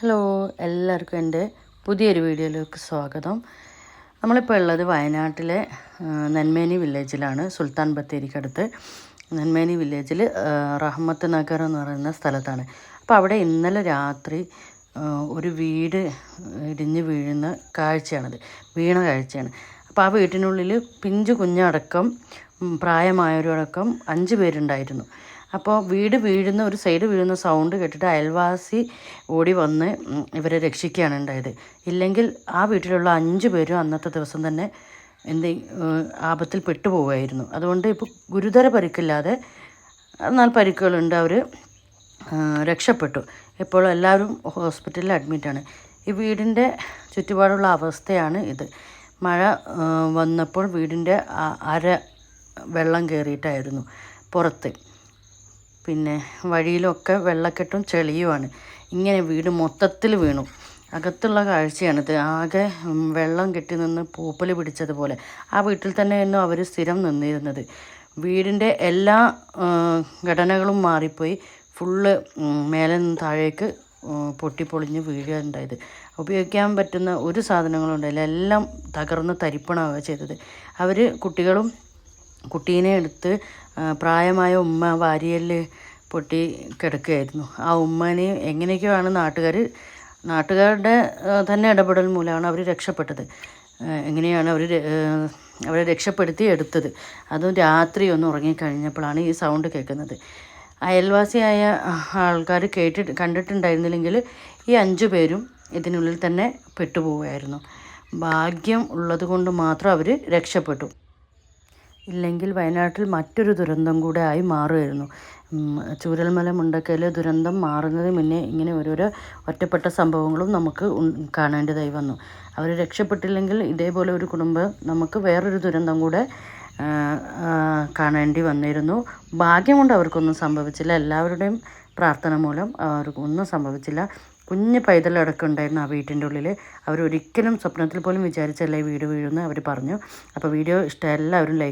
Hello എല്ലാവർക്കും എന്റെ പുതിയൊരു വീഡിയോയിലേക്ക് സ്വാഗതം. നമ്മളിപ്പോൾ ഉള്ളത് വയനാട്ടിലെ നന്മേനി വില്ലേജിലാണ് സുൽത്താൻ ബത്തേരിക്കടുത്ത്. നെന്മേനി വില്ലേജിൽ റഹ്മത്ത് നഗർ എന്ന് പറയുന്ന സ്ഥലത്താണ്. അപ്പോൾ അവിടെ ഇന്നലെ രാത്രി ഒരു വീട് ഇടിഞ്ഞ് വീഴുന്ന കാഴ്ചയാണത്. വീണ കാഴ്ചയാണ്. അപ്പോൾ ആ വീട്ടിനുള്ളിൽ പിഞ്ചു കുഞ്ഞടക്കം പ്രായമായവരടക്കം അഞ്ച് പേരുണ്ടായിരുന്നു. അപ്പോൾ വീട് വീഴുന്ന ഒരു സൈഡ് വീഴുന്ന സൗണ്ട് കേട്ടിട്ട് അയൽവാസി ഓടി വന്ന് ഇവരെ രക്ഷിക്കുകയാണ് ഉണ്ടായത്. ഇല്ലെങ്കിൽ ആ വീട്ടിലുള്ള അഞ്ച് പേരും അന്നത്തെ ദിവസം തന്നെ എന്ത് ആപത്തിൽ പെട്ടുപോകുമായിരുന്നു അതുകൊണ്ട് ഇപ്പോൾ ഗുരുതര പരിക്കില്ലാതെ എന്നാൽ പരിക്കുകളുണ്ട് അവർ രക്ഷപ്പെട്ടു. ഇപ്പോൾ എല്ലാവരും ഹോസ്പിറ്റലിൽ അഡ്മിറ്റാണ് ഈ വീടിന്റെ ചുറ്റുപാടുള്ള അവസ്ഥയാണ് ഇത്. മഴ വന്നപ്പോൾ വീടിന്റെ അര വെള്ളം കയറിയിട്ടായിരുന്നു പുറത്ത്. പിന്നെ വഴിയിലൊക്കെ വെള്ളക്കെട്ടും ചെളിയുമാണ്. ഇങ്ങനെ വീട് മൊത്തത്തിൽ വീണു. അകത്തുള്ള കാഴ്ചയാണിത് ആകെ വെള്ളം കെട്ടി നിന്ന് പൂപ്പൽ പിടിച്ചതുപോലെ. ആ വീട്ടിൽ തന്നെയായിരുന്നു അവർ സ്ഥിരം നിന്നിരുന്നത്. വീടിന്റെ എല്ലാ ഘടനകളും മാറിപ്പോയി. ഫുള്ള് മേലെ നിന്ന് താഴേക്ക് പൊട്ടിപ്പൊളിഞ്ഞ് വീഴുകയുണ്ടായത്. ഉപയോഗിക്കാൻ പറ്റുന്ന ഒരു സാധനങ്ങളും ഉണ്ടായില്ല. എല്ലാം തകർന്ന് തരിപ്പണമാവുക ചെയ്തത്. അവർ കുട്ടികളും കുട്ടീനെ എടുത്ത് പ്രായമായ ഉമ്മ വാരിയൽ പൊട്ടി കിടക്കുകയായിരുന്നു. ആ ഉമ്മനെ എങ്ങനെയൊക്കെയാണ് നാട്ടുകാർ നാട്ടുകാരുടെ തന്നെ ഇടപെടൽ മൂലമാണ് അവർ രക്ഷപ്പെട്ടത്. എങ്ങനെയാണ് അവർ അവരെ രക്ഷപ്പെടുത്തി എടുത്തത്. അതും രാത്രി ഒന്ന് ഉറങ്ങിക്കഴിഞ്ഞപ്പോഴാണ് ഈ സൗണ്ട് കേൾക്കുന്നത്. അയൽവാസിയായ ആൾക്കാർ കേട്ടിട്ട് കണ്ടിട്ടുണ്ടായിരുന്നില്ലെങ്കിൽ ഈ അഞ്ചു പേരും ഇതിനുള്ളിൽ തന്നെ പെട്ടുപോവുമായിരുന്നു ഭാഗ്യം ഉള്ളത് കൊണ്ട് മാത്രം അവർ രക്ഷപ്പെട്ടു. ഇല്ലെങ്കിൽ വയനാട്ടിൽ മറ്റൊരു ദുരന്തം കൂടെ ആയി മാറുമായിരുന്നു ചൂരൽമല മുണ്ടക്കയിലെ ദുരന്തം മാറുന്നതിന് മുന്നേ ഇങ്ങനെ ഓരോരോ ഒറ്റപ്പെട്ട സംഭവങ്ങളും നമുക്ക് കാണേണ്ടതായി വന്നു. അവർ രക്ഷപ്പെട്ടില്ലെങ്കിൽ ഇതേപോലെ ഒരു കുടുംബം നമുക്ക് വേറൊരു ദുരന്തം കൂടെ കാണേണ്ടി വന്നിരുന്നു. ഭാഗ്യം കൊണ്ട് അവർക്കൊന്നും സംഭവിച്ചില്ല. എല്ലാവരുടെയും പ്രാർത്ഥന മൂലം അവർക്കൊന്നും സംഭവിച്ചില്ല. കുഞ്ഞ് പൈതലടക്കം ഉണ്ടായിരുന്നു ആ വീട്ടിന്റെ ഉള്ളിൽ അവരൊരിക്കലും സ്വപ്നത്തിൽ പോലും വിചാരിച്ചല്ല ഈ വീട് വീഴുമെന്ന് അവർ പറഞ്ഞു. അപ്പോൾ വീഡിയോ ഇഷ്ടം എല്ലാവരും ലൈക്ക്